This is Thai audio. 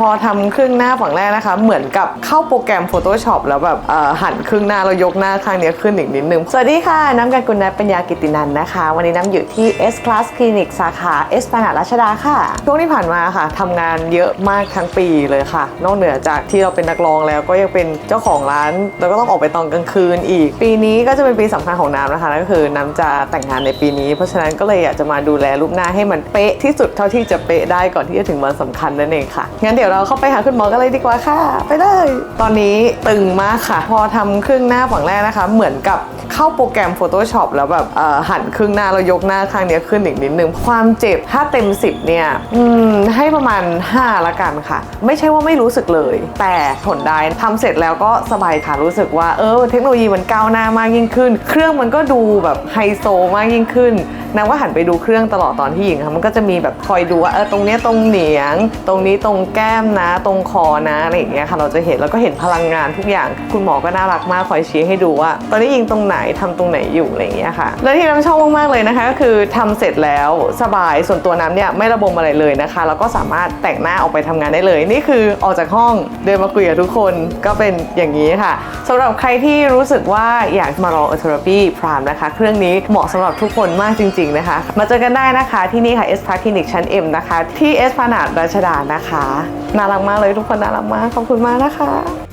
พอทำครึ่งหน้าฝั่งแรกนะคะ เหมือนกับเข้าโปรแกรม Photoshop แล้วแบบเอ่อหันครึ่งหน้าแล้วยกหน้าข้างนี้ขึ้นอีกนิดนึง สวัสดีค่ะ น้ำกันกุลนัทปัญญากิตินันท์นะคะ วันนี้น้ำอยู่ที่ S Class Clinic สาขาเอสพนารัชดาค่ะ ช่วงที่ผ่านมาค่ะทำงานเยอะมากทั้งปีเลยค่ะ นอกเหนือจากที่เราเป็นนักร้องแล้วก็ยังเป็นเจ้าของร้าน แล้วก็ต้องออกไปตอนกลางคืนอีก ปีนี้ก็จะเป็นปีสำคัญของน้ำนะคะนั่นก็คือน้ำจะแต่งงานในปีนี้ เพราะฉะนั้นก็เลยอยากจะมาดูแลรูปหน้าให้มันเป๊ะที่สุดเท่าที่จะเป๊ะได้ก่อนที่จะถึงวันสำคัญนั่นเองค่ะงั้นเดี๋ยวเราเข้าไปหาคุณหมอกันเลยดีกว่าค่ะ ไปเลย ตอนนี้ตึงมากค่ะ พอทำครึ่งหน้าฝั่งแรกนะคะ เหมือนกับเข้าโปรแกรม Photoshop แล้วแบบเอ่อหันครึ่งหน้าแล้วยกหน้าข้างนี้ขึ้นอีกนิดนึง ความเจ็บถ้าเต็ม 10 เนี่ยให้ประมาณ 5 ละกันค่ะ ไม่ใช่ว่าไม่รู้สึกเลย แต่ทนได้ทำเสร็จแล้วก็สบายค่ะรู้สึกว่าเออเทคโนโลยีมันก้าวหน้ามากยิ่งขึ้น เครื่องมันก็ดูแบบไฮโซมากยิ่งขึ้น นะว่าหันไปดูเครื่องตลอดตอนที่หญิงค่ะมันก็จะมีแบบคอยดูว่าเออตรงเนี้ยตรงเหนียง ตรงนี้ตรงแก้มนะ ตรงคอนะอะไรอย่างเงี้ยค่ะเราจะเห็นแล้วก็เห็นพลังงานทุกอย่าง คุณหมอก็น่ารักมากคอยชี้ให้ดูว่า ตอนนี้ยิงตรงไหนทำตรงไหนอยู่อะไรอย่างเงี้ยค่ะแล้วที่น้ำชอบมากๆเลยนะคะก็คือทำเสร็จแล้วสบายส่วนตัวน้ำเนี่ยไม่ระบมอะไรเลยนะคะ แล้วก็สามารถแต่งหน้าออกไปทำงานได้เลย นี่คือออกจากห้องเดินมาคุยกับทุกคนก็เป็นอย่างนี้ค่ะสำหรับใครที่รู้สึกว่าอยากมาลองเทอราปีพรามนะคะ เครื่องนี้เหมาะสำหรับทุกคนมากจริงๆ นะคะ มาเจอกันได้นะคะที่นี่ค่ะเอสพาคลินิกชั้น M นะคะ ที่เอสพานาดราชดานะคะ น่ารักมากเลยทุกคนน่ารักมาก ขอบคุณมากนะคะ